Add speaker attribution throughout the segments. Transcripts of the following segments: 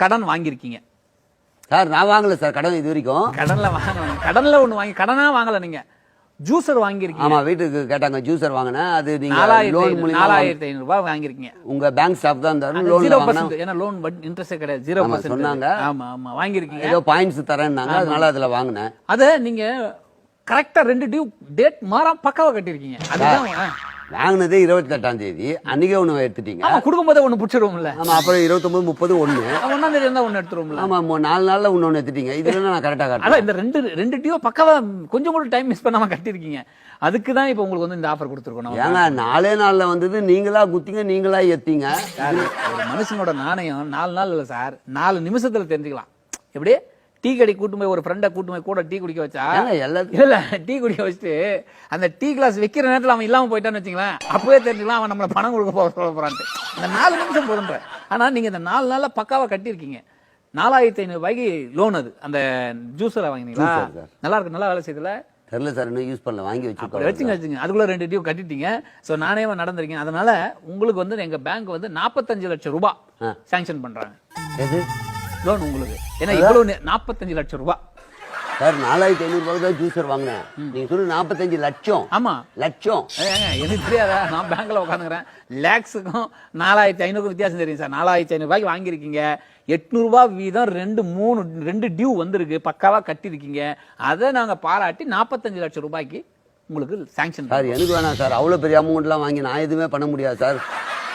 Speaker 1: கடன் வாங்கியிருக்கீங்க.
Speaker 2: சார் நான் வாங்கல சார் கடன் இது வரைக்கும்.
Speaker 1: கடன்ல வாங்கலாம் கடன்ல ஒண்ணு வாங்கி கடனா வாங்கல நீங்க. ஜூசர் வாங்கியிருக்கீங்க.
Speaker 2: ஆமா வீட்டுக்கு கேட்டாங்க ஜூசர் வாங்கினேன். அது நீங்க
Speaker 1: நாலாயிரத்தி
Speaker 2: லோன் மூலியமா
Speaker 1: நாலாயிரத்தி ரூபாய் வாங்கியிருக்கீங்க.
Speaker 2: உங்க பேங்க் ஸ்டாஃப் தான் இருந்தாரு லோன்
Speaker 1: ஜீரோ பர்சன்ட் ஏன்னா லோன் இன்ட்ரெஸ்ட் கிடையாது. ஜீரோ
Speaker 2: ஆமா,
Speaker 1: பர்சன்ட்
Speaker 2: சொன்னாங்க.
Speaker 1: ஆமா ஆமா வாங்கியிருக்கீங்க.
Speaker 2: ஏதோ பாயிண்ட்ஸ் தரேன்னாங்க அதனால அதுல வாங்கினேன்.
Speaker 1: அத நீங்க கரெக்டா ரெண்டு டியூ டேட் மாறாம பக்காவா கட்டிருக்கீங்க அதுதான்.
Speaker 2: வாங்கினதே இருபத்தி எட்டாம் தேதி. அன்னைக்கே ஒண்ணு எடுத்துட்டீங்க.
Speaker 1: ஆமா கொடுக்கும் போதே ஒண்ணு பிடிச்சிருவோம்ல
Speaker 2: ஆமா அப்புறம் இருபத்தொன்பது முப்பது ஒண்ணு.
Speaker 1: ஒன்னாம் தேதி இருந்தா ஒண்ணு எடுத்துருவோம்ல.
Speaker 2: ஆமா மு- நாலு நாள்ல ஒண்ணு எடுத்துட்டீங்க. இதுல நான் கரெக்டா
Speaker 1: அதான்
Speaker 2: காட்டுறேன்?
Speaker 1: இந்த ரெண்டு ரெண்டு டியூ பக்காவா கொஞ்சம் கூட டைம் மிஸ் பண்ணாம கட்டிருக்கீங்க அதுக்கு தான் இப்போ உங்களுக்கு வந்து இந்த ஆஃபர் கொடுத்துருக்கோம் நம்ம
Speaker 2: ஏங்க நாலே நாள்ல வந்தது நீங்களா குத்திங்க நீங்களா எத்திங்க
Speaker 1: சார் ஒரு மனுஷனோட நாணயம் நாலு நாள் இல்லை சார். நாலு நிமிஷத்துல தெரிஞ்சுக்கலாம். எப்படி? டீ கடை கூட்டு போய் ஒரு ஃப்ரெண்டை கூட்டு போய் கூட டீ குடிக்க வச்சா
Speaker 2: ஏங்க எல்லாத்தையும்
Speaker 1: இல்ல டீ குடிக்க வச்சுட்டு அந்த டீ கிளாஸ் வைக்கிற நேரத்துல அவன் இல்லாம போயிட்டான்னு வச்சுங்களேன் அப்பவே தெரிஞ்சுக்கலாம் அவன் நம்மள பணம் கொடுக்க போக சொல்ல போறான்ட்டு. இந்த நாலு நிமிஷம் போதுன்ற ஆனா நீங்க இந்த நாலு நாள்ல பக்காவா கட்டியிருக்கீங்க. நாலாயிரத்தி ஐநூறு ரூபாய்க்கு லோன் அது. அந்த ஜூஸரை வாங்கினீங்களா. நல்லா இருக்கு நல்லா வேலை செய்யுதுல?
Speaker 2: தெரியல சார் இன்னும் யூஸ் பண்ணல வாங்கி வச்சு
Speaker 1: வச்சுங்க வச்சுங்க. அதுக்குள்ள ரெண்டு டியூ கட்டிட்டீங்க. சோ நானே நடந்திருக்கேன். அதனால உங்களுக்கு வந்து எங்க பேங்க் வந்து நாற்பத்தஞ்சு லட்சம் ரூபாய். சாங்ஷன் பண்றாங்க.
Speaker 2: எது?
Speaker 1: லோன் உங்களுக்கு ஏன்னா இவ்வளவு நாற்பத்தஞ்சு லட்சம் ரூபாய்
Speaker 2: சார் நாலாயிரத்தி ஐநூறு ரூபாய்க்கு தான் ஜூஸர் வாங்கினேன். நீங்க சொல்லு நாற்பத்தஞ்சு லட்சம்.
Speaker 1: ஆமா.
Speaker 2: லட்சம்.
Speaker 1: எனக்கு தெரியாதா நான் பேங்க்ல உட்காந்துக்கிறேன் லேக்ஸுக்கும் நாலாயிரத்தி ஐநூறுக்கும் வித்தியாசம் தெரியும் சார். நாலாயிரத்தி ஐநூறு ரூபாய்க்கு வாங்கியிருக்கீங்க. எட்நூறுபா வீதம் ரெண்டு மூணு ரெண்டு டியூ வந்திருக்கு. பக்காவா கட்டியிருக்கீங்க. அதை நாங்க பாராட்டி நாற்பத்தஞ்சு லட்சம் ரூபாய்க்கு உங்களுக்கு சாங்ஷன்
Speaker 2: சார் எனக்கு வேணாம் சார். அவ்வளோ பெரிய அமௌண்ட்லாம் வாங்கி நான் எதுவுமே பண்ண முடியாது சார்.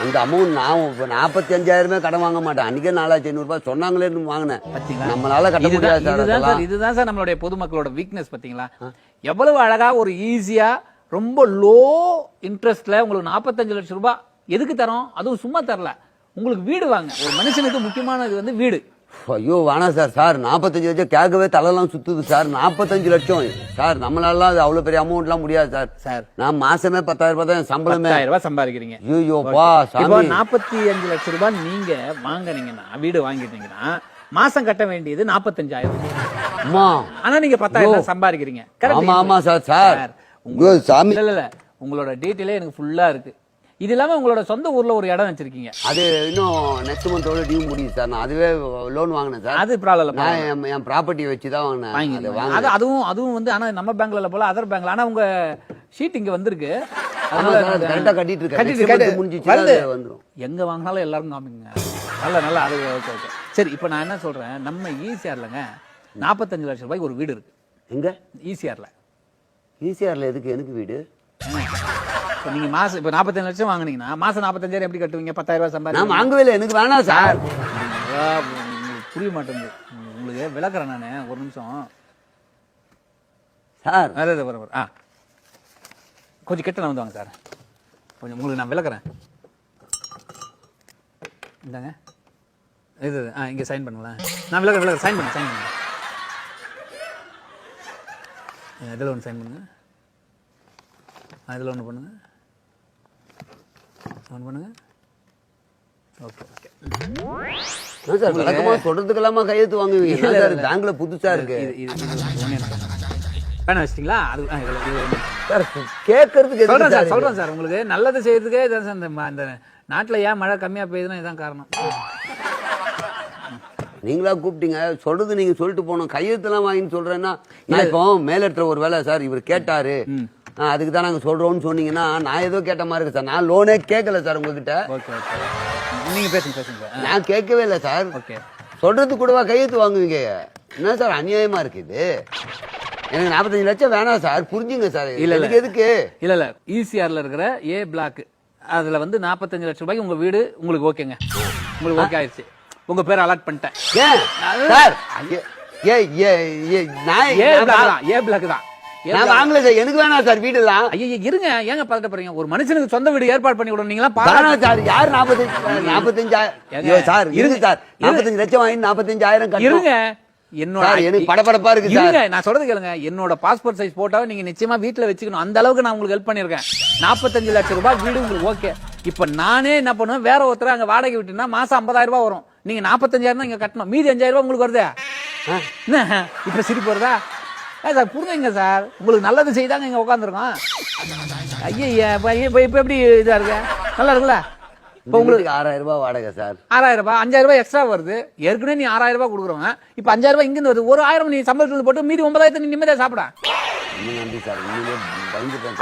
Speaker 2: அந்த அமௌண்ட் நான் இப்போ நாற்பத்தி அஞ்சாயிரமே கடன் வாங்க மாட்டேன். அன்றைக்கே நாலாயிரத்தி ஐநூறுபா சொன்னாங்களேன்னு வாங்கினேன்? நம்மளால கட்ட முடியாது சார்
Speaker 1: இதுதான் சார் இதுதான் சார் நம்மளுடைய பொதுமக்களோட வீக்னஸ் பாத்தீங்களா? எவ்வளவு அழகா ஒரு ஈஸியா ரொம்ப லோ இன்ட்ரெஸ்ட்ல உங்களுக்கு நாற்பத்தஞ்சு லட்சம் ரூபாய் எதுக்கு தரோம்? அதுவும் சும்மா தரல. உங்களுக்கு வீடு வாங்க. ஒரு மனுஷனுக்கு முக்கியமானது வந்து வீடு.
Speaker 2: ஐயோ வேணாம் சார். சார் நாற்பத்தஞ்சு லட்சம் கேட்கவே தலைலாம் சுத்துது சார். நாற்பத்தஞ்சு லட்சம். சார் நம்மளால அது அவ்வளோ பெரிய அமௌண்ட்லாம் முடியாது சார்.
Speaker 1: சார்.
Speaker 2: நான் மாசமே பத்தாயிரம் ரூபாய் தான் சம்பளமே.
Speaker 1: ரூபாய் சம்பாதிக்கிறீங்க.
Speaker 2: ஐயோ பா
Speaker 1: இப்போ
Speaker 2: சாமி.
Speaker 1: நாற்பத்தி அஞ்சு லட்சம் ரூபாய் நீங்க வாங்குனீங்கன்னா வீடு வாங்கிட்டீங்கன்னா மாசம் கட்ட வேண்டியது நாற்பத்தஞ்சாயிரம் ஆனா நீங்க பத்தாயிரம் சம்பாதிக்கிறீங்க?
Speaker 2: ஆமா ஆமா சார் சார். சாமி.
Speaker 1: இல்ல இல்ல இல்ல. உங்களோட டீட்டெயிலே எனக்கு ஃபுல்லா இருக்கு. இது இல்லாம உங்களோட சொந்த ஊர்ல ஒரு இடம் வச்சிருக்கீங்க.
Speaker 2: அது இன்னும் நெக்ஸ்ட் மந்தோட டியூ முடியுது சார். நான் அதுவே லோன் வாங்கினேன் சார்.
Speaker 1: அது ப்ராப்ளம் இல்ல
Speaker 2: நான் என் என் ப்ராப்பர்ட்டியை வச்சு தான் வாங்கினேன். அதை
Speaker 1: அதுவும் அதுவும் வந்து ஆனா நம்ம பேங்க்ல இல்ல போல அதர் பேங்க்ல ஆனா உங்க ஷீட் இங்க வந்திருக்கு.
Speaker 2: ஆமா சார், அது கரெக்டா கட்டிட்டு இருக்கேன். அது வந்துரும்.
Speaker 1: எங்க வாங்கினாலும் எல்லாரும் காமிங்க. நல்ல நல்ல அது ஓகே ஓகே சரி இப்போ நான் என்ன சொல்றேன்? நம்ம ஈசிஆர்லங்க நாற்பத்தஞ்சு லட்சம் ரூபாய்க்கு ஒரு வீடு இருக்கு.
Speaker 2: எங்க?
Speaker 1: ஈசிஆர்ல
Speaker 2: ஈசிஆர்ல எதுக்கு எனக்கு வீடு?
Speaker 1: இப்போ நீங்க மாசம் இப்போ நாற்பத்தஞ்சு லட்சம் வாங்குனீங்கன்னா மாசம் நாற்பத்தஞ்சாயிரம் எப்படி கட்டுவீங்க? பத்தாயிரம் ரூபாய்
Speaker 2: நான்
Speaker 1: சம்பாதிக்க
Speaker 2: வாங்கவே இல்லை. எனக்கு வேணாம் சார்.
Speaker 1: புரிய மாட்டேங்குது. உங்களுக்கு விளக்குறேன் நான். ஒரு நிமிஷம்.
Speaker 2: சார்.
Speaker 1: அదే, வர வர. ஆ. கொஞ்சம் கிட்ட வந்து வாங்க சார். கொஞ்சம் உங்களுக்கு நான் விளக்குறேன். இந்தாங்க. இது. ஆ இங்கே சைன் பண்ணுங்களேன் நான் விளக்குறேன் விளக்குறேன். சைன் பண்ணு சைன் பண்ணுங்க இதில் ஒன்று சைன் பண்ணுங்க. இதில் ஒன்று பண்ணுங்க. ஒன்று பண்ணுங்க. ஓகே ஓகே
Speaker 2: என்ன சார் விளக்கமா சொல்றதுக்கெல்லாமா கையெழுத்து வாங்குவீங்க? சார் பேங்க்ல புதுசா இருக்கு.
Speaker 1: இது இது இது ஒண்ணே எனக்கு. வேணாம் வச்சிட்டிங்களா? அது.
Speaker 2: சார் கேட்கறதுக்கு சார்?
Speaker 1: சொல்றேன் சார் உங்களுக்கு நல்லது செய்யறதுக்கே இதான் சார் இந்த நாட்டுல ஏன் மழை கம்மியா பெய்யுதுன்னா இதான் காரணம்.
Speaker 2: நீங்களா கூப்பிட்டீங்க. சொல்றது நீங்க சொல்லிட்டு போனோம் கையெழுத்தெல்லாம் வாங்கின்னு சொல்றேன்னா இப்போ மேலிடத்துல ஒரு வேலை சார் இவர் கேட்டாரு. அதுக்கு தான் நாங்க சொல்றோம்னு சொன்னீங்கன்னா நான் ஏதோ கேட்ட மாதிரி இருக்கு சார். நான் லோனே கேட்கல சார் உங்ககிட்ட.
Speaker 1: ஓகே ஓகே நீங்க பேசுங்க பேசுங்க.
Speaker 2: நான் கேட்கவே இல்லை சார்.
Speaker 1: ஓகே
Speaker 2: சொல்றது கூடவா கையெழுத்து வாங்குவீங்க? என்ன சார் அநியாயமா இருக்கு இது? எனக்கு நாற்பத்தஞ்சு லட்சம் வேணாம் சார். புரிஞ்சுங்க சார்.
Speaker 1: இல்ல, இல்ல.
Speaker 2: எதுக்கு
Speaker 1: இல்ல இல்ல. ஈசிஆர்ல இருக்கிற ஏ பிளாக் அதுல வந்து நாற்பத்தஞ்சு லட்சம் ரூபாய்க்கு உங்க வீடு உங்களுக்கு ஓகேங்க உங்களுக்கு ஓகே ஆயிடுச்சு. உங்க பேர் அலாட் பண்ணிட்டேன்.
Speaker 2: ஏன்? சார் ஏ- ஏ ஏ ஏ நான்
Speaker 1: ஏ பிளாக் தான் ஏ பிளாக் தான். ஏ
Speaker 2: நான் வாங்கல சார். எனக்கு வேணாம் சார். வீடெல்லாம்
Speaker 1: ஐயா இருங்க. ஏங்க பதட்டப்படுறீங்க? ஒரு மனுஷனுக்கு சொந்த வீடு ஏற்பாடு பண்ணி விடணும் நீங்களா
Speaker 2: வேணாம் சார். யார் நாற்பத்தஞ்சு நாற்பத்தஞ்சாயிரம் சார்? இருங்க. சார். நாற்பத்தஞ்சு லட்சம் வாங்கி நாற்பத்தஞ்சாயிரம்
Speaker 1: இருங்க. என்னோட
Speaker 2: எனக்கு படபடப்பா இருக்கு சார்.
Speaker 1: நான் சொல்றது கேளுங்க. என்னோட பாஸ்போர்ட் சைஸ் போட்டோவை நீங்க நிச்சயமா வீட்ல வச்சுக்கணும். அந்த அளவுக்கு நான் உங்களுக்கு ஹெல்ப் பண்ணிருக்கேன் நாற்பத்தஞ்சு லட்சம் ரூபாய் வீடு உங்களுக்கு ஓகே இப்ப நானே என்ன பண்ணுவேன்? வேற ஒருத்தர் அங்க வாடகை விட்டுனா மாசம் ஐம்பதாயிரம் ரூபாய் வரும். நீங்க நாற்பத்தஞ்சாயிரம் தான் இங்க கட்டணும். மீதி அஞ்சாயிரம் ரூபாய் உங்களுக்கு வருதே? என்ன? இப்ப சிரிப்பு வருதா? சார் புரிஞ்சுங்க சார். உங்களுக்கு நல்லது செய்தாங்க இங்க உட்காந்துருக்கோம் ஐயா இப்ப இப்ப எப்படி இதா இருக்கு? நல்லா இருக்குல்ல?
Speaker 2: இப்போ உங்களுக்கு ஆறாயிரம் ரூபாய் வாடகை சார்.
Speaker 1: ஆறாயிரம் ரூபாய் அஞ்சாயிரம் ரூபாய் எக்ஸ்ட்ரா வருது. ஏற்கனவே நீ ஆறாயிரம் ரூபாய் கொடுக்குறவங்க இப்போ அஞ்சாயிரம் ரூபாய் இங்கிருந்து வருது. ஒரு ஆயிரம் நீ சம்பளத்துல போட்டு மீதி ஒன்பதாயிரத்தை நீ நிம்மதியா சாப்பிட.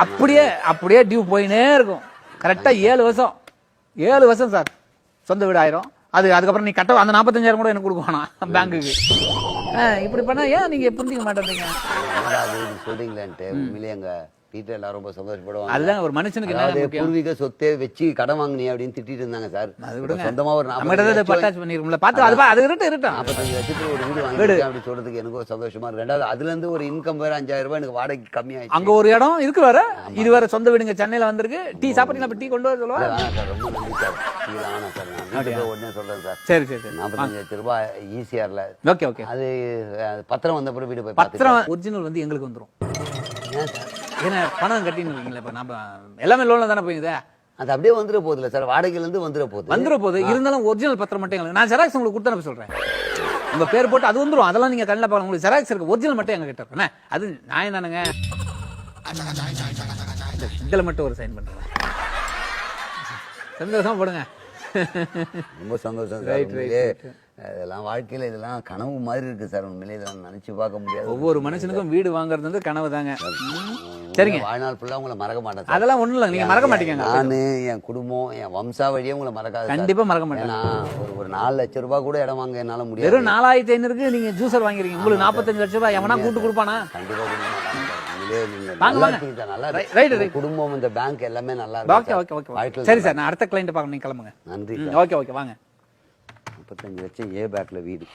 Speaker 1: அப்படியே அப்படியே டியூ போயினே இருக்கும். கரெக்டா ஏழு வருஷம். ஏழு வருஷம் சார். சொந்த வீடு ஆயிரும். அது அதுக்கப்புறம் நீ கட்ட அந்த நாற்பத்தஞ்சாயிரம் கூட எனக்கு கொடுக்கணும் பேங்க்குக்கு இப்படி பண்ணா ஏன் நீங்க புரிஞ்சுக்க
Speaker 2: மாட்டேறீங்க அது சொல்றீங்களேன்ட்டு உண்மையிலே வீட்டுல எல்லாரும் ரொம்ப சந்தோஷப்படுவாங்க.
Speaker 1: அதுதான் ஒரு மனுஷனுக்கு
Speaker 2: அதாவது பூர்வீக சொத்தே வச்சு கடன் வாங்கினீ அப்படின்னு திட்டிட்டு இருந்தாங்க சார்.
Speaker 1: அது
Speaker 2: இப்ப
Speaker 1: விடுங்க
Speaker 2: சொந்தமா ஒரு
Speaker 1: நம்ம பட்டாச்சு பண்ணிருக்கோம்ல. பார்த்து அது அது இருக்கட்டும் இருக்கட்டும்
Speaker 2: நாற்பத்தஞ்சு லட்சத்துல ஒரு வீடு வாங்கிருக்கேன் அப்படி சொல்றதுக்கு எனக்கு ஒரு சந்தோஷமா இருக்கு. ரெண்டாவது அதுல இருந்து ஒரு இன்கம் வேற அஞ்சாயிரம் ரூபாய் எனக்கு வாடகை கம்மியாயிடுச்சு.
Speaker 1: அங்க ஒரு இடம் இருக்கு வேற. இது வேற சொந்த வீடுங்க. சென்னையில வந்திருக்கு. டீ சாப்பிட்டீங்களா டீ கொண்டு வர சொல்லுவா?
Speaker 2: வேணாம் சார் ரொம்ப நன்றி சார். கீழே வேணாம் சார் உடனே சொல்றேன் சார்.
Speaker 1: சரி சரி சரி.
Speaker 2: நாற்பத்தஞ்சு லட்சம் ரூபாய் ஈசிஆர்ல.
Speaker 1: Okay okay.
Speaker 2: அது பத்திரம் வந்த பிறகு வீடு போய்
Speaker 1: பத்திரம் ஒரிஜினல் வந்து எங்களுக்கு வந்துரும்.
Speaker 2: பார்த்துக்கிறேன். ஏன் சார்?
Speaker 1: ஏன்னா பணம் கட்டின்னு இருக்கீங்களா இப்ப நம்ம எல்லாமே லோன்ல தானே போயிருதே
Speaker 2: அது அப்படியே வந்துட போகுதுல சார். வாடகையில இருந்து வந்துட போகுது.
Speaker 1: வந்துட போகுது. இருந்தாலும் ஒரிஜினல் பத்திரம் மட்டும் எங்களுக்கு நான் ஜெராக்ஸ் உங்களுக்கு கொடுத்து அனுப்ப சொல்றேன். உங்க பேர் போட்டு அது வந்துரும். அதெல்லாம் நீங்க கண்ணில் பார்க்கலாம் உங்களுக்கு ஜெராக்ஸ் இருக்கு. ஒரிஜினல் மட்டும் எங்க கிட்ட இருக்கேன் அது நான் தானுங்க இதில் மட்டும் ஒரு சைன் பண்றேன். சந்தோஷமா போடுங்க.
Speaker 2: ரொம்ப சந்தோஷம் சார். உண்மையிலே இதெல்லாம் வாழ்க்கையில இதெல்லாம் கனவு மாதிரி இருக்கு சார். உண்மையிலே இதெல்லாம் நினைச்சு பார்க்க முடியாது.
Speaker 1: ஒவ்வொரு மனுஷனுக்கும் வீடு வாங்குறது வந்து கனவு தாங்க. சரிங்க.
Speaker 2: வாழ்நாள் ஃபுல்லா உங்களை மறக்க மாட்டேன்
Speaker 1: அதெல்லாம் ஒண்ணும் இல்லை. நீங்க மறக்க மாட்டீங்க
Speaker 2: நானு என் குடும்பம் என் வம்சாவழியே உங்களை மறக்காது சார்.
Speaker 1: கண்டிப்பா மறக்க மாட்டேன்.
Speaker 2: ஒரு ஒரு நாலு லட்சம் ரூபாய் கூட இடம் வாங்க என்னால முடியாது.
Speaker 1: வெறும் நாலாயிரத்தி ஐநூறுக்கு நீங்க ஜூசர் வாங்கிருக்கீங்க. உங்களுக்கு நாற்பத்தஞ்சு லட்சம் ரூபாய் எவனா கூட்டு கொடுப்பானா?
Speaker 2: கண்டிப்பா கொடுக்க குடும்பம் இந்த பேங்க் எல்லாமே நல்லா
Speaker 1: ஓகே
Speaker 2: இருக்கு
Speaker 1: ஓகே ஓகே சரி சார் நான் அடுத்த கிளைண்ட் பார்க்கணும். நீங்க கிளம்புங்க.
Speaker 2: நன்றி
Speaker 1: ஓகே ஓகே வாங்க.
Speaker 2: முப்பத்தஞ்சு லட்சம் ஏ பேக்ல வீடு.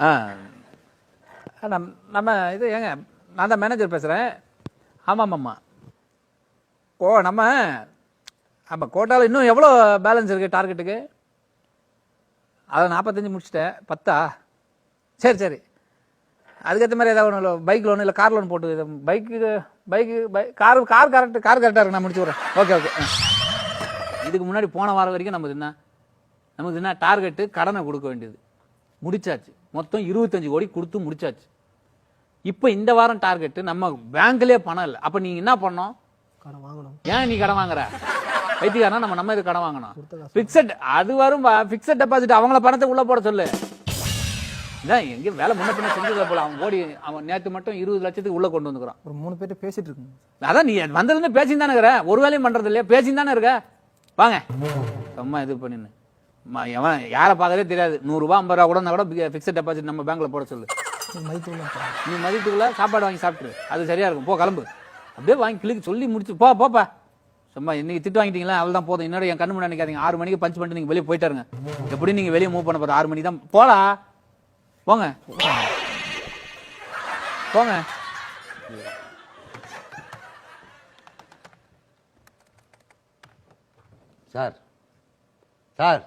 Speaker 1: ஆ. ஆ, நம்- நம்ம இது ஏங்க நான் தான் மேனேஜர் பேசுகிறேன் ஆமாம் ஆமாம் ஓ நம்ம ஆமாம் கோட்டாவில் இன்னும் எவ்வளோ பேலன்ஸ் இருக்குது டார்கெட்டுக்கு அதை நாற்பத்தஞ்சு முடிச்சிட்டேன். பத்தா? சரி சரி. அதுக்கேற்ற மாதிரி ஏதாவது ஒன்று பைக் லோன் இல்லை கார் லோன் போட்டு bike bike bike car car correct car கரெக்டாக இருக்கு. நான் முடிச்சு விட்றேன். ஓகே ஓகே இதுக்கு முன்னாடி போன வாரம் வரைக்கும் நமக்கு என்ன? நமக்கு என்ன? டார்கெட்டு கடனை கொடுக்க வேண்டியது. முடிச்சாச்சு. மொத்தம் இருபத்தஞ்சு கோடி கொடுத்து முடிச்சாச்சு. இப்போ இந்த வாரம் டார்கெட்டு நம்ம பேங்க்லயே பணம் இல்லை. அப்போ நீங்க என்ன பண்ணோம்
Speaker 3: கடன் வாங்கணும்.
Speaker 1: ஏன் நீ கடன் வாங்குற? வைத்தியக்காரனா நம்ம நம்ம இது கடன் வாங்கணும்? ஃபிக்ஸட் அது வரும் ஃபிக்ஸட் டெபாசிட் அவங்கள பணத்தை உள்ள போட சொல்லு. இதான் எங்க வேலை முன்ன பின்ன செஞ்சது போல. அவன் ஓடி அவன் நேற்று மட்டும் இருபது லட்சத்துக்கு உள்ள கொண்டு வந்துக்கிறான்.
Speaker 3: ஒரு மூணு பேர்ட்ட பேசிட்டு இருக்குங்க
Speaker 1: அதான் நீ வந்ததுலேருந்து பேசின்னு தானே இருக்கிற. ஒரு வேலையும் பண்றது இல்லையா? பேசின்னு தானே இருக்க. வாங்க. சும்மா இது பண்ணின்னு எவன் யாரை பார்க்கறதே தெரியாது. நூறுரூவா ஐம்பது ரூபா கூட கூட ஃபிக்ஸட் டெபாசிட் நம்ம பேங்க்ல போட சொல்லு. நீ மதியத்துக்குள்ள சாப்பாடு வாங்கி சாப்பிட்டுரு. அது சரியா இருக்கும். போ கிளம்பு. அப்படியே வாங்கி கிளிக்கு சொல்லி முடிச்சு. போ போப்பா. சும்மா இன்னைக்கு திட்டு வாங்கிட்டீங்களா? அவ்வளவுதான் போதும். என்னோட என் கண்ணு முன்னாடி நினைக்காதீங்க ஆறு மணிக்கு பஞ்ச் பண்ணிட்டு நீங்க வெளியே போயிட்டாருங்க எப்படி நீங்க வெளியே மூவ் பண்ண போற ஆறு மணி தான். போடா. போங்க. போங்க.
Speaker 2: சார். சார்.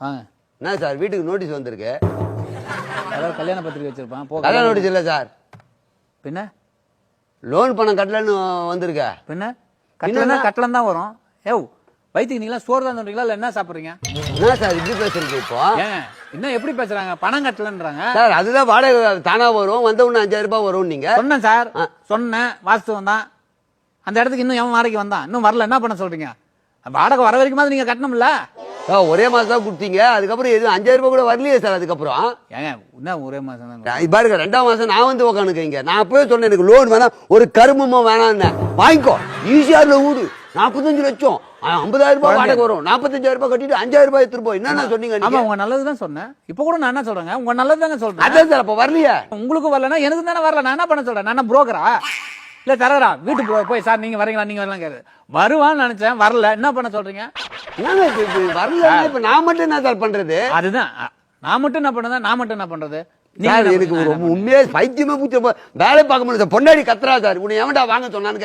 Speaker 1: வாங்க.
Speaker 2: என்ன சார்? வீட்டுக்கு நோட்டீஸ் வந்திருக்கு.
Speaker 1: அதாவது கல்யாண பத்திரிக்கை வச்சிருப்பான். போ
Speaker 2: கல்யாண நோட்டீஸ் இல்லை சார்.
Speaker 1: பின்ன?
Speaker 2: லோன் பணம் கட்டலன்னு வந்திருக்க.
Speaker 1: பின்ன? கட்டலன்னா கட்டலம் தான் வரும். ஏவ் வயிற்றுக்கு நீங்களாம் சோறு தான் சொல்றீங்களா இல்லை என்ன சாப்பிட்றீங்க?
Speaker 2: என்ன சார் இப்படி பேசுறீங்க இப்போ?
Speaker 1: ஏங்க இன்னும் எப்படி பேசுறாங்க? பணம் கட்டலன்றாங்க.
Speaker 2: சார் அதுதான் வாடகை தானா வரும். வந்த உடனே அஞ்சாயிரம் ரூபாய் வரும் நீங்க.
Speaker 1: சொன்னேன் சார். சொன்னேன். வாஸ்தவம் தான் அந்த இடத்துக்கு இன்னும் எவன் வாடகைக்கு வந்தான்? இன்னும் வரல. என்ன பண்ண சொல்றீங்க? வாடகை வர வரைக்கும் நீங்க கட்டணும்ல?
Speaker 2: சார் ஒரே மாசம் தான் கொடுத்தீங்க. அதுக்கப்புறம் எதுவும் அஞ்சாயிரம் ரூபாய் கூட வரலையே சார் அதுக்கப்புறம்.
Speaker 1: ஏங்க என்ன ஒரே மாசம் தான்
Speaker 2: இப்ப பாருங்க ரெண்டாம் மாசம் நான் வந்து உட்காந்துக்கீங்க நான் அப்பவே சொன்னேன் எனக்கு லோன் வேணாம் ஒரு கருமமும் வேணாம்னு. வாங்கிக்கோ. ஈஸியார்ல ஊடு. நாற்பத்தஞ்சு லட்சம். ஐம்பதாயிரம் ரூபாய் வாடகை வரும். நாற்பத்தஞ்சாயிரம் ரூபாய் கட்டிட்டு அஞ்சாயிரம் ரூபாய் எடுத்துட்டு என்னென்ன சொன்னீங்க
Speaker 1: ஆமா உங்க நல்லது தான் சொன்னேன். இப்போ கூட நான் என்ன சொல்றேங்க? உங்க நல்லது தாங்க சொல்றேன்.
Speaker 2: அதான் சார் அப்ப வரலையே.
Speaker 1: உங்களுக்கு வரலன்னா எனக்கு தானே வரல. நான் என்ன பண்ண சொல்றேன்? நான் என்ன புரோக்கரா இல்ல தரகரா வீட்டுக்கு போய் சார் நீங்க வரீங்களா நீங்க வரலாம் கேக்குது வருவான்னு நினைச்சேன் வரல. என்ன பண்ண
Speaker 2: இப்படி வரல இப்ப நான் மட்டும் என்ன சார் பண்றது?
Speaker 1: அதுதான். நான் மட்டும் என்ன பண்ணதா நான் மட்டும் என்ன பண்றது?
Speaker 2: சார் எனக்கு? ரொம்ப உண்மையே பைத்தியமே பூச்ச வேலை பார்க்க முடியல பொண்டாடி கத்துறா சார். உன்னை எவன்டா வாங்க சொன்னான்னு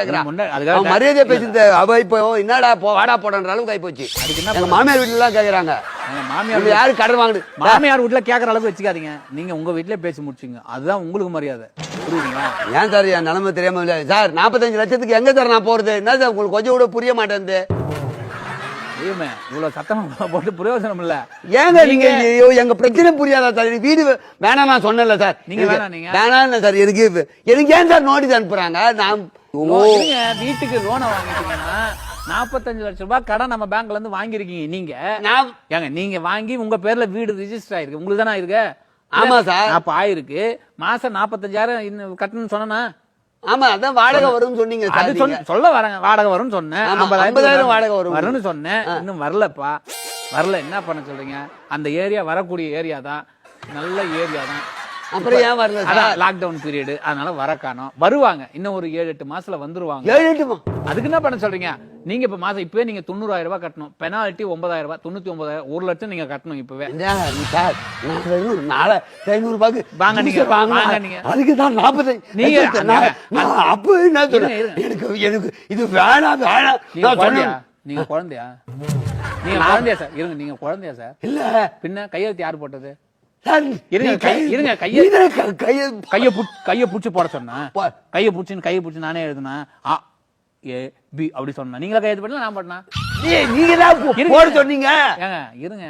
Speaker 2: அவன் மரியாதையா பேசிட்டு அவ இப்போ என்னடா போ வாடா போடன்ற அளவுக்கு ஆகி போச்சு
Speaker 1: அதுக்கு என்ன
Speaker 2: எங்க மாமியார் வீட்டுல எல்லாம் கேக்குறாங்க.
Speaker 1: எங்க மாமியார்
Speaker 2: யாரு கடன் வாங்குது?
Speaker 1: மாமியார் வீட்டுல கேக்குற அளவுக்கு வச்சுக்காதீங்க. நீங்க உங்க வீட்லயே பேசி முடிச்சுங்க. அதுதான் உங்களுக்கு மரியாதை. புரியுதுங்களா?
Speaker 2: ஏன் சார் என் நிலைமை தெரியாம இல்ல? சார் நாற்பத்தஞ்சு லட்சத்துக்கு எங்க சார் நான் போறது? என்ன சார் உங்களுக்கு கொஞ்சம் கூட புரிய மாட்டேங்குது?
Speaker 1: இவ்வளவு சத்தமா போட்டு பிரயோஜனம் இல்ல.
Speaker 2: ஏங்க நீங்க ஐயோ, எங்க பிரச்சனை புரியாதா சார்? எனக்கு வீடு வேணாம் நான் சொன்னேன்ல சார்.
Speaker 1: நீங்க வேணாம் நீங்க.
Speaker 2: வேணாம் சார் எனக்கு எனக்கு ஏன் சார் நோட்டீஸ் அனுப்புறாங்க? நான்
Speaker 1: வீட்டுக்கு லோனை வாங்கிட்டீங்கன்னா நாற்பத்தஞ்சு லட்சம் ரூபாய் கடன் நம்ம பேங்க்ல இருந்து வாங்கிருக்கீங்க நீங்க. ஏங்க நீங்க வாங்கி உங்க பேர்ல வீடு ரிஜிஸ்டர் ஆயிருக்கு. உங்களுக்கு தானே ஆயிருக்கு?
Speaker 2: ஆமா சார்.
Speaker 1: அப்ப ஆயிருக்கு. மாசம் நாற்பத்தஞ்சாயிரம் இன்னும் கட்டணும்னு சொன்னா
Speaker 2: ஆமா அதான் வாடகை வரும்னு சொன்னீங்க
Speaker 1: அது சொல்ல வரேங்க வாடகை வரும்னு சொன்னேன்.
Speaker 2: ஆமா,
Speaker 1: 50,000
Speaker 2: 50,000 வாடகை வரும்.
Speaker 1: வரும்னு சொன்னேன். இன்னும் வரலப்பா. வரல என்ன பண்ண சொல்றீங்க? அந்த ஏரியா வரக்கூடிய ஏரியா தான். நல்ல ஏரியா தான்.
Speaker 2: அப்புறம் ஏன் வரல
Speaker 1: அதான் லாக்டவுன் பீரியட் அதனால வர காணோம் வருவாங்க. இன்னும் ஒரு ஏழு எட்டு மாசத்துல வந்துருவாங்க.
Speaker 2: ஏழு
Speaker 1: அதுக்கு என்ன பண்ண சொல்றீங்க? நீங்க இப்ப மாசம் இப்பவே நீங்க தொண்ணூறாயிரம் ரூபாய் கட்டணும். பெனால்ட்டி ஒன்பதாயிரம் ரூபாய் தொண்ணூத்தி ஒன்பதாயிரம் ஒரு லட்சம் நீங்க கட்டணும் இப்பவே.
Speaker 2: சார் நாளை ஐநூறு ரூபாய்க்கு
Speaker 1: வாங்க நீங்க, வாங்க நீங்க.
Speaker 2: அதுக்கு தான் நாற்பத்தஞ்சு
Speaker 1: நீங்க-
Speaker 2: அப்போ என்ன சொன்னேன். எனக்கு எனக்கு இது வேணாம் வேணாம்.
Speaker 1: நீங்க
Speaker 2: நான்
Speaker 1: குழந்தையா?
Speaker 2: சொன்னேன்
Speaker 1: நீங்க குழந்தையா? நீங்க குழந்தையா சார்? இருங்க நீங்க குழந்தையா சார்?
Speaker 2: இல்ல.
Speaker 1: பின்ன கையெழுத்து யார் போட்டது? இருங்க, கையை-
Speaker 2: கையை
Speaker 1: கைய புடி கைய புடிச்சு போட சொன்னா. கைய புடிச்சு கைய புடிச்சு நானே எழுதுனா ஆ ஏ பி அப்படி சொன்னா. நீங்களா கையெழுத்து பண்ணல நான் பண்ணா
Speaker 2: நீங்க தான். போட சொன்னீங்க.
Speaker 1: ஏங்க இருங்க.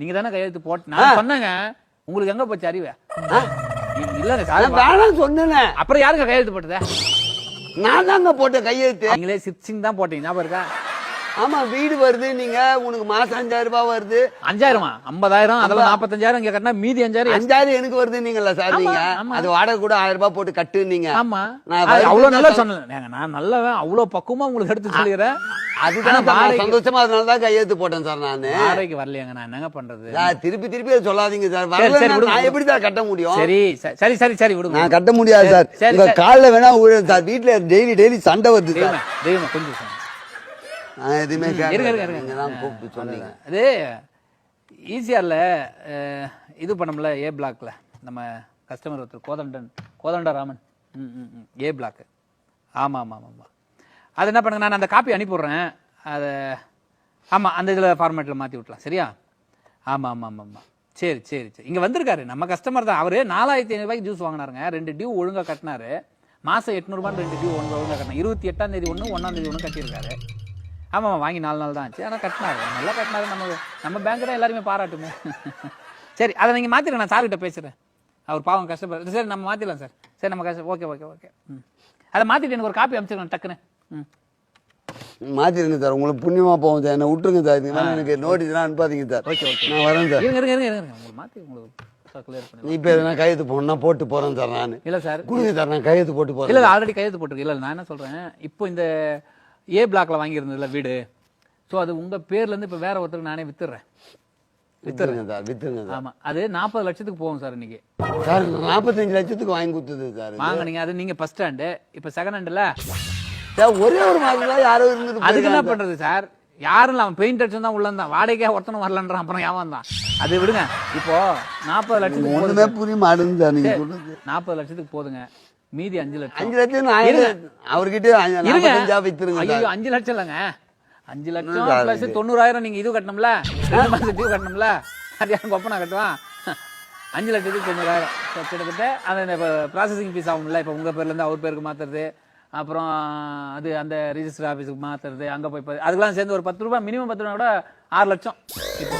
Speaker 1: நீங்க தானே கையெழுத்து போட்டு நான் சொன்னேங்க. உங்களுக்கு எங்க போச்சு அறிவு? இல்லங்க
Speaker 2: சொன்னேனே.
Speaker 1: அப்புறம் யாருங்க கையெழுத்து போட்டது?
Speaker 2: நான் தாங்க போட்ட கையெழுத்து.
Speaker 1: நீங்களே சிக்ஸிங் தான் போட்டீங்க. ஞாபகம் இருக்கா?
Speaker 2: ஆமா வீடு வருது நீங்க உனக்கு மாசம் அஞ்சாயிரம் ரூபாய் வருது.
Speaker 1: அஞ்சாயிரமா? ஐம்பதாயிரம் அதெல்லாம் நாற்பத்தஞ்சாயிரம் இங்க கட்டினா மீதி அஞ்சாயிரம்
Speaker 2: அஞ்சாயிரம் எனக்கு வருது நீங்கல்ல சார் நீங்க. அது வாடகை கூட ஆயிரம் ரூபாய் போட்டு கட்டுனீங்க.
Speaker 1: ஆமா.
Speaker 2: நான்
Speaker 1: அவ்வளவு நல்லா சொன்னேன். நான் நல்லவன் அவ்வளவு பக்குவமா உங்களுக்கு எடுத்து சொல்லிடுறேன்.
Speaker 2: அதுதான் சந்தோஷமா அதனால தான் கையெழுத்து போட்டேன் சார் நானு.
Speaker 1: வாடகைக்கு வரலையாங்க நான் என்னங்க பண்றது?
Speaker 2: திருப்பி திருப்பி அதை சொல்லாதீங்க சார். நான் எப்படி சார் கட்ட முடியும்?
Speaker 1: சரி சரி சரி சரி விடுங்க.
Speaker 2: நான் கட்ட முடியாது சார் உங்க
Speaker 1: சரி.
Speaker 2: கால்ல வேணா சார். வீட்டுல டெய்லி டெய்லி சண்டை வருது சார்.
Speaker 1: கொஞ்சம்.
Speaker 2: நான் எதுவுமே கேட்கல.
Speaker 1: இருங்க
Speaker 2: சார்.
Speaker 1: இருங்க.
Speaker 2: நீங்க தான் கூப்பிட்டு சொன்னீங்க.
Speaker 1: அது ஈசிஆர்ல இது பண்ணோம்ல ஏ பிளாக்ல நம்ம கஸ்டமர் ஒருத்தர் கோதண்டன் கோதண்டராமன். ம் ம் ம். ஏ பிளாக் ஆமா ஆமா ஆமா ஆமா. அது என்ன பண்ணுங்க நான் அந்த காப்பி அனுப்பிவிட்றேன். அதை ஆமா அந்த இதில் ஃபார்மேட்டில் மாற்றி விட்டலாம் சரியா? ஆமா ஆமா ஆமா ஆமா. சரி சரி சரி. இங்கே வந்திருக்காரு. நம்ம கஸ்டமர் தான். அவரு நாலாயிரத்தி ஐநூறுபாய்க்கு ஜூஸ் வாங்கினாருங்க. ரெண்டு டியூ ஒழுங்கா கட்டினாரு. மாசம் எட்நூறுபான்னு ரெண்டு டியூ ஒன்று ஒழுங்கா கட்டினார். இருபத்தி எட்டாம் தேதி ஒன்று ஒன்றாம் தேதி ஒன்று கட்டியிருக்காரு. ஆமாம் வாங்கி நாலு நாள் தான் ஆச்சு. ஆனால் கட்டினாரு. நல்லா கட்டினாரு. நம்ம நம்ம பேங்க் தான் எல்லாருமே பாராட்டுமே. சரி அதை நீங்கள் மாற்றிடுங்க நான் சார்கிட்ட பேசுகிறேன் அவர் பாவம் கஷ்டப்படுற சரி நம்ம மாற்றிடலாம் சார். சரி நம்ம கஷ்டம் ஓகே ஓகே ஓகே. ம். அதை மாற்றிட்டு எனக்கு ஒரு காப்பி அனுப்பிச்சிருக்கேன் டக்குன்னு. ம்.
Speaker 2: மாத்திருங்க சார். உங்களுக்கு புண்ணியமா போகும் சார். என்ன விட்டுருங்க சார். இதுக்கு எனக்கு நோட்டீஸ்லாம் அனுப்பாதீங்க சார்.
Speaker 1: Okay okay.
Speaker 2: நான் வரேன் சார்.
Speaker 1: இருங்க இருங்க இருங்க உங்களுக்கு மாற்றி உங்களுக்கு
Speaker 2: இப்ப கையெழுத்து போடணும்னா போட்டு போறேன் சார் நான்.
Speaker 1: இல்லை சார்.
Speaker 2: கொடுங்க சார். நான் கையெழுத்து போட்டு போறேன்
Speaker 1: இல்லை ஆல்ரெடி கையெழுத்து போட்டிருக்கு. இல்லை நான் என்ன சொல்கிறேன் இப்போ இந்த ஏ பிளாக்ல வாங்கியிருந்ததுல வீடு. ஸோ அது உங்கள் பேர்லேருந்து இப்போ வேற ஒருத்தருக்கு நானே வித்துடுறேன்
Speaker 2: வித்துருங்க சார் வித்துருங்க சார்.
Speaker 1: ஆமாம் அது நாற்பது லட்சத்துக்கு போகும் சார் இன்னைக்கு.
Speaker 2: சார் நாற்பத்தஞ்சு லட்சத்துக்கு வாங்கி கொடுத்தது சார்.
Speaker 1: வாங்குனீங்க அது நீங்க ஃபர்ஸ்ட் ஹேண்டு இப்போ செகண்ட் ஹேண்டில்
Speaker 2: சார் ஒரே ஒரு மாதம் தான் யாரோ இருந்துட்டு
Speaker 1: அதுக்கு என்ன. பண்றது சார்? யாரும் இல்ல, அவன் பெயிண்ட் அடிச்சு தான் உள்ள இருந்தான். வாடகைக்கே ஒருத்தனும் வரலன்றான். அப்புறம் ஏன் தான் அது விடுங்க. இப்போ நாற்பது லட்சத்துக்கு போதுங்க.
Speaker 2: புரிய மாட்டேங்குது
Speaker 1: நாற்பது லட்சத்துக்கு போதுங்க. மீதி அஞ்சு லட்சம்.
Speaker 2: அஞ்சு லட்சம். அவர்கிட்ட வித்துருங்க
Speaker 1: ஐயோ அஞ்சு லட்சம் இல்லைங்க. அஞ்சு லட்சம் பிளஸ்? தொண்ணூறாயிரம் நீங்க இது கட்டணும்ல? ரெண்டு மாசம் டியூ கட்டணும்ல? அது யாரும் கொப்பனா கட்டுவான். அஞ்சு லட்சத்துக்கு தொண்ணூறாயிரம். கிட்டத்தட்ட அந்த ப்ராசஸிங் ஃபீஸ் ஆகும்ல. இப்போ உங்க பேர்ல இருந்து அவர் பேருக்கு மாத்துறது. அப்புறம் அது அந்த ரிஜிஸ்டர் ஆஃபீஸுக்கு மாத்துறது. அங்க போய் அதுக்கெல்லாம் சேர்ந்து ஒரு பத்து ரூபாய் மினிமம் பத்து ரூபா கூட ஆறு லட்சம். இப்போ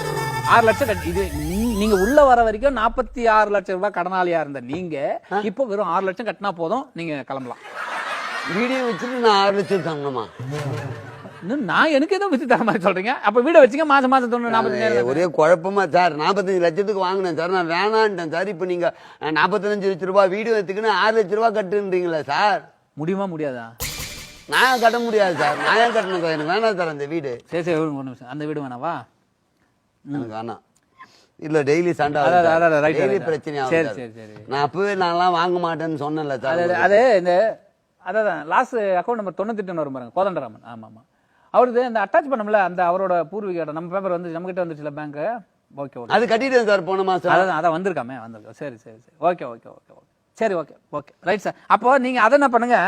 Speaker 1: ஆறு லட்சம் கட்டி இது நீ- நீங்க உள்ள வர வரைக்கும் நாற்பத்தி ஆறு லட்சம் ரூபாய் கடனாளியா இருந்த நீங்க இப்போ வெறும் ஆறு லட்சம் கட்டினா போதும் நீங்க கிளம்பலாம்.
Speaker 2: வீடியோ வச்சுட்டு நான் ஆறு லட்சம் தங்கணுமா
Speaker 1: நான் எனக்கு ஏதோ வித்து தர மாதிரி சொல்றீங்க? அப்ப வீட வச்சுங்க மாசம் மாசம் தொண்ணூறு நாற்பத்தி
Speaker 2: ஒரே குழப்பமா சார். நாற்பத்தஞ்சு லட்சத்துக்கு வாங்கினேன் சார். நான் வேணான்ட்டேன் சார். இப்போ நீங்க நாற்பத்தஞ்சு லட்ச ரூபாய் வீடு வச்சுக்கின்னு ஆறு லட்ச ரூபாய் கட்டுன்றீங்களா சார்.
Speaker 1: முடியுமா முடியாதா?
Speaker 2: நான் கட்ட முடியாது சார். நான் ஏன் கட்டணும் சார்? எனக்கு வேணாம் சார் அந்த வீடு.
Speaker 1: சரி சரி ஒரு நிமிஷம். அந்த வீடு வேணாவா?
Speaker 2: எனக்கு வேணாம். இல்ல டெய்லி சண்டை டெய்லி
Speaker 1: right.
Speaker 2: பிரச்சனை
Speaker 1: சரி, சரி, சரி.
Speaker 2: நான் அப்பவே நான்லாம் வாங்க மாட்டேன்னு சொன்னேன்ல சார்
Speaker 1: அது இந்த அதான் லாஸ்ட் அக்கௌண்ட் நம்பர் தொண்ணூத்தெட்டுன்னு வரும் பாருங்க கோதண்டராமன். ஆமா ஆமா. அவரது இந்த அட்டாச் பண்ணோம்ல அந்த அவரோட பூர்வீக நம்ம பேப்பர் வந்து நம்ம கிட்ட வந்துச்சுல பேங்க் ஓகே ஓகே
Speaker 2: அது கட்டிட்டேன் சார் போன மாசம்
Speaker 1: அதான் அதான் வந்திருக்காமே வந்திருக்கோம். சரி சரி சரி. ஓகே ஓகே ஓகே ஓகே சரி ஓகே ஓகே ரைட் சார் அப்போ நீங்க அதை என்ன பண்ணுங்க?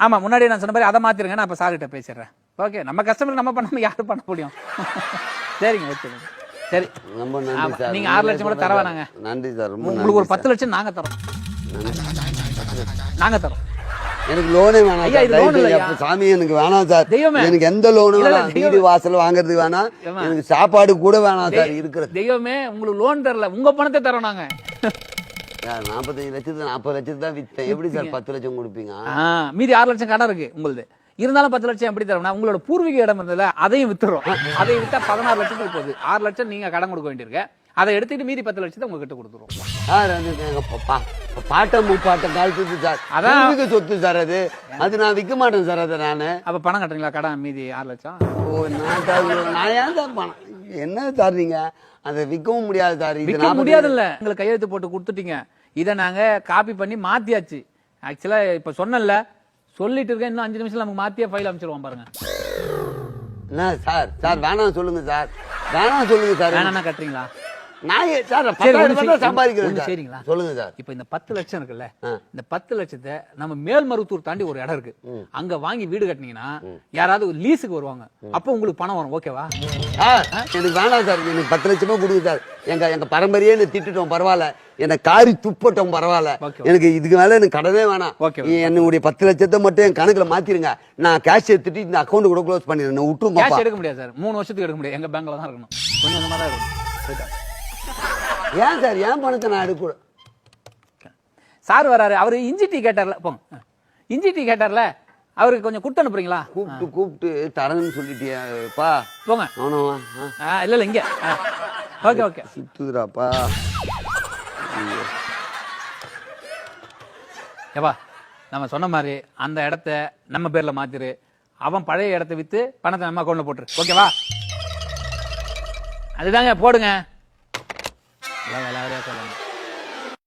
Speaker 1: ஆமா முன்னாடி நான் சொன்ன மாதிரி அதை மாத்திருங்க நான் இப்போ சார்கிட்ட பேசிடுறேன். ஓகே நம்ம கஸ்டமர் நம்ம பண்ணாம யாரு பண்ண முடியும்? சரிங்க ஓகே சரி.
Speaker 2: ரொம்ப நன்றி சார்.
Speaker 1: நீங்க ஆறு லட்சம் கூட தர வேணாங்க.
Speaker 2: நன்றி சார் ரொம்ப
Speaker 1: உங்களுக்கு ஒரு பத்து லட்சம் நாங்க தரோம். நாங்க தரோம்.
Speaker 2: எனக்கு லோனே வேணாம்
Speaker 1: ஐயா,
Speaker 2: சார். சாமி எனக்கு வேணாம் சார். எனக்கு எந்த லோனும் வேணாம். வீடு வாசல் வாங்குறதுக்கு வேணாம்? எனக்கு சாப்பாடு கூட வேணாம் சார் இருக்கிறது.
Speaker 1: தெய்வமே உங்களுக்கு லோன் தரல. உங்க பணத்தை தரோம் நாங்க.
Speaker 2: நாற்பத்தஞ்சு லட்சத்து நாற்பது லட்சத்து தான் வித்தேன். எப்படி சார் பத்து லட்சம் கொடுப்பீங்க?
Speaker 1: மீதி ஆறு லட்சம் கடன் இருக்கு உங்களுது. இருந்தாலும் பத்து லட்சம் எப்படி தரோம்னா உங்களோட பூர்வீக இடம் இருந்ததுல அதையும் வித்துறோம் அதை வித்தா பதினாறு லட்சத்துக்கு போகுது. ஆறு லட்சம் நீங்க கடன் கொடுக்க வேண்டியிருக்கு. அதை எடுத்துட்டு மீதி பத்து லட்சத்தை உங்ககிட்ட கொடுத்துருவோம்.
Speaker 2: சார் அது எங்க பா- பா- பாட்டம் முப்பாட்டம் காலத்துக்கு சார்.
Speaker 1: அதான்.
Speaker 2: சொத்து சார் அது. அது நான் விற்க மாட்டேன் சார் அதை நானு.
Speaker 1: அப்ப பணம் கட்டுறீங்களா? கடன் மீதி ஆறு லட்சம்?
Speaker 2: ஓ நான் நான் ஏன் சார் பணம்? என்ன சார் நீங்க? அதை விற்கவும் முடியாது சார். இது
Speaker 1: விற்க முடியாதுல்ல. எங்களுக்கு கையெழுத்து போட்டு கொடுத்துட்டீங்க. இதை நாங்க காப்பி பண்ணி மாத்தியாச்சு. ஆக்சுவலா இப்ப சொன்னேன்ல சொல்லிட்டு இருக்கேன் இன்னும் அஞ்சு நிமிஷம் நமக்கு மாத்தியே ஃபைல் அமைச்சிருவோம் பாருங்க.
Speaker 2: என்ன சார்? சார் வேணாம் சொல்லுங்க சார். வேணாம் சொல்லுங்க சார்.
Speaker 1: வேணாம்னா கட்டுறீங்களா?
Speaker 2: நான் சார் பத்தாயிரம் தான் சம்பாதிக்கிறேன்
Speaker 1: ஒண்ணு
Speaker 2: சார்.
Speaker 1: செய்றீங்களா?
Speaker 2: சொல்லுங்க சார்.
Speaker 1: இப்ப இந்த பத்து லட்சம் இருக்குல்ல. இந்த பத்து லட்சத்தை நம்ம மேல்மருவத்தூர் தாண்டி ஒரு இடம் இருக்கு. அங்க வாங்கி வீடு கட்டினீங்கன்னா யாராவது லீஸுக்கு வருவாங்க. அப்போ உங்களுக்கு பணம் வரும் ஓகேவா
Speaker 2: எனக்கு வேணாம் சார். எனக்கு பத்து லட்சமா கொடுங்க சார். எங்க எங்க பரம்பரையே என்ன திட்டுட்டோம் பரவாயில்ல. என்னை காரி துப்பட்டோம் பரவாயில்ல. எனக்கு இதுக்கு மேல எனக்கு கடனே வேணாம். என்னுடைய பத்து லட்சத்தை மட்டும் என் கணக்குல மாத்திருங்க. நான் கேஷ் எடுத்துட்டு இந்த அக்கௌண்ட் கூட க்ளோஸ் பண்ணிடுறேன். விட்டுருங்க
Speaker 1: கேஷ் எடுக்க முடியாது சார். மூணு வருஷத்துக்கு எடுக்க முடியாது. எங்க பேங்க்ல தான் இருக்கணும். கொஞ்சம் கொஞ்சமா தான் இருக்கும்.
Speaker 2: ஏன் சார்? ஏன் பணத்தை நான் எடுக்க
Speaker 1: சார் வராரு. அவரு இஞ்சி டீ கேட்டார்ல. போங்க. இஞ்சி டீ கேட்டார்ல. அவருக்கு கொஞ்சம் குட்டு அனுப்புறீங்களா?
Speaker 2: கூப்பிட்டு கூப்பிட்டு தரேன்னு சொல்லிட்டியாப்பா.
Speaker 1: போங்க. ஆ, இல்ல இல்ல இங்க. Okay okay.
Speaker 2: சுத்துதுராப்பா
Speaker 1: ஏப்பா நம்ம சொன்ன மாதிரி அந்த இடத்த நம்ம பேர்ல மாத்திரு. அவன் பழைய இடத்த வித்து பணத்தை நம்ம அக்கௌண்ட்ல போட்டுரு. ஓகேவா? அதுதாங்க போடுங்க. எல்லாம் விளையாடியா சொல்லுங்க